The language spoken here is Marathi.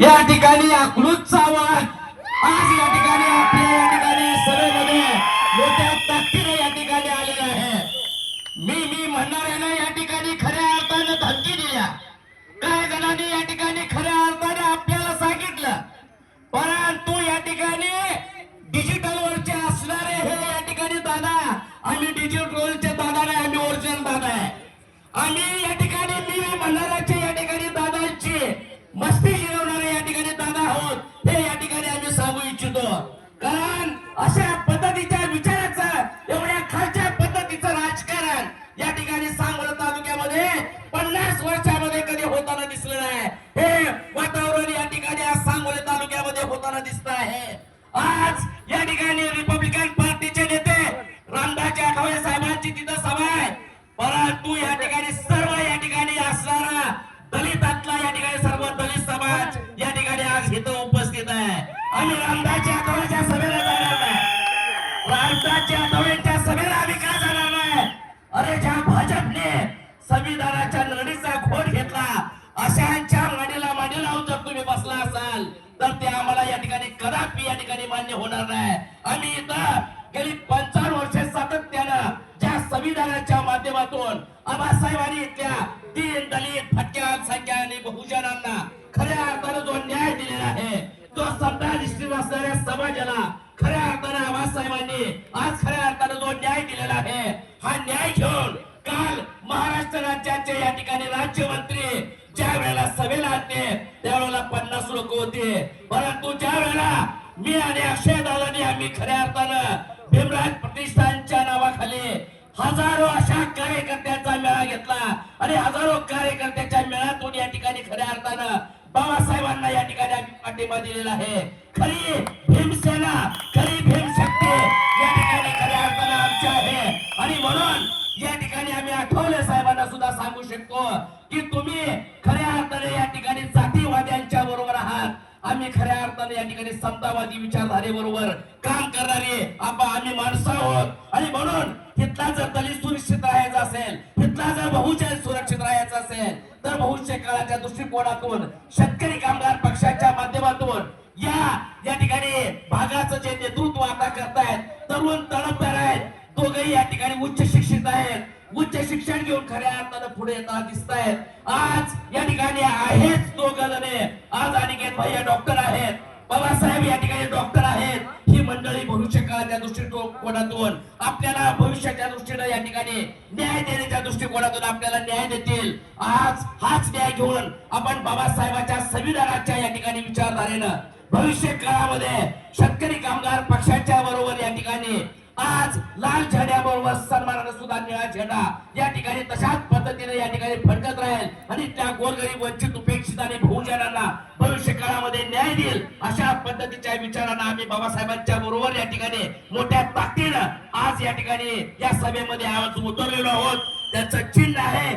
या ठिकाणी अकलूजचा आवाज आज या ठिकाणी आपल्या या ठिकाणी सभेमध्ये मोठ्या ताकदीने या ठिकाणी आलेला आहे मी मी म्हणणाऱ्याला या ठिकाणी खऱ्या अर्थानं धमकी दिल्या. काही जणांनी या ठिकाणी खऱ्या अर्थाने आपल्याला सांगितलं. परंतु या ठिकाणी डिजिटल वरचे असणारे हे या ठिकाणी दादा आम्ही डिजिटल वरचे दादा नाही आम्ही ओरिजिनल दादा आहे. आम्ही हे या ठिकाणी आम्ही सांगू इच्छितो. कारण अशा पद्धतीच्या विचाराचा एवढ्या खालच्या पद्धतीचं राजकारण या ठिकाणी सांगोला तालुक्यामध्ये पन्नास वर्षामध्ये कधी होताना दिसलं नाही. हे वातावरण या ठिकाणी आज सांगोले तालुक्यामध्ये होताना दिसत आहे. आज या ठिकाणी रिपब्लिकन पार्टीचे नेते रामदासजी आठवले साहेबांची तिथं सभा आहे. परंतु या ठिकाणी सर्व या ठिकाणी असणारा दलितातला या ठिकाणी सर्व दलित समाज या ठिकाणी आज इथं उपस्थित आम्ही सभेला जाणार नाही सभेला आम्ही का जाणार नाही? अरे ज्या भाजपने संविधानाच्या लढीचा घेतला अशांच्या मांडीला मांडी लावून जर तुम्ही बसला असाल तर ते आम्हाला या ठिकाणी कदापि या ठिकाणी मान्य होणार नाही. आम्ही इथं गेली पंचावन्न वर्षे सातत्यानं ज्या संविधानाच्या माध्यमातून आबासाहेबांनी इथल्या तीन दलित फटक्या संख्या आणि बहुजनांना खऱ्या असणाऱ्या समाजाला खऱ्या अर्थानं आबासाहेबांनी आज खऱ्या अर्थानं जो न्याय दिलेला आहे हा न्याय घेऊन काल महाराष्ट्र राज्याचे या ठिकाणी राज्यमंत्री ज्या वेळेला सभेला आले त्यावेळेला पन्नास लोक होते. परंतु ज्या वेळेला मी आणि अक्षय दादानी आम्ही खऱ्या अर्थानं भीमराज प्रतिष्ठानच्या नावाखाली हजारो अशा कार्यकर्त्यांचा मेळा घेतला आणि हजारो कार्य मेळ्यातून या ठिकाणी खऱ्या अर्थानं बाबासाहेबांना या ठिकाणी आम्ही पाठिंबा दिलेला आहे. खरी भीमसेना खरी भीमशक्ती या ठिकाणी खऱ्या अर्थानं आमची आहे. आणि म्हणून या ठिकाणी आम्ही आठवले साहेबांना सुद्धा सांगू शकतो की तुम्ही खऱ्या अर्थाने या ठिकाणी जातीवाद्यांच्या बरोबर आहात. आम्ही खऱ्या अर्थाने या ठिकाणी समतावादी विचारधारे बरोबर काम करणारे आपण आम्ही माणसं आहोत. आणि म्हणून तिथला जर दलित सुरक्षित राहायचा असेल तिथला जर बहुजन सुरक्षित राहायचा असेल तर भविष्य काळाच्या दृष्टिकोनातून शेतकरी कामगार पक्षाच्या या या ठिकाणी भागाचं जे नेतृत्व आता करतायत तरुण तडफदार आहेत. दोघही या ठिकाणी उच्च शिक्षित आहेत. उच्च शिक्षण घेऊन खऱ्या अर्थानं पुढे येताना दिसत आहेत आज या ठिकाणी आहेच दोघ जणे आज अनिकेत भैया डॉक्टर आहेत. बाबासाहेब या ठिकाणी डॉक्टर आहेत. ही मंडळी भविष्य काळाच्या दृष्टिकोनातून आपल्याला भविष्याच्या दृष्टीने या ठिकाणी न्याय देण्याच्या दृष्टिकोनातून आपल्याला न्याय देतील. आज हाच न्याय घेऊन आपण बाबासाहेबांच्या संविधानाच्या या ठिकाणी विचारधारेनं भविष्य काळामध्ये शेतकरी कामगार पक्षाच्या बरोबर या ठिकाणी आज लाल झेंड्याबरोबर सन्मानानं सुद्धा निळा झेंडा या ठिकाणी तशाच पद्धतीने या ठिकाणी फडकत राहील आणि त्या गोरगरीब वंचित उपेक्षित आणि बहुजनांना भविष्य काळामध्ये न्याय देईल अशा पद्धतीच्या विचारांना आम्ही बाबासाहेबांच्या बरोबर या ठिकाणी मोठ्या ताकदीनं आज या ठिकाणी या सभेमध्ये आज उतरलेलो आहोत. त्याचं चिन्ह आहे.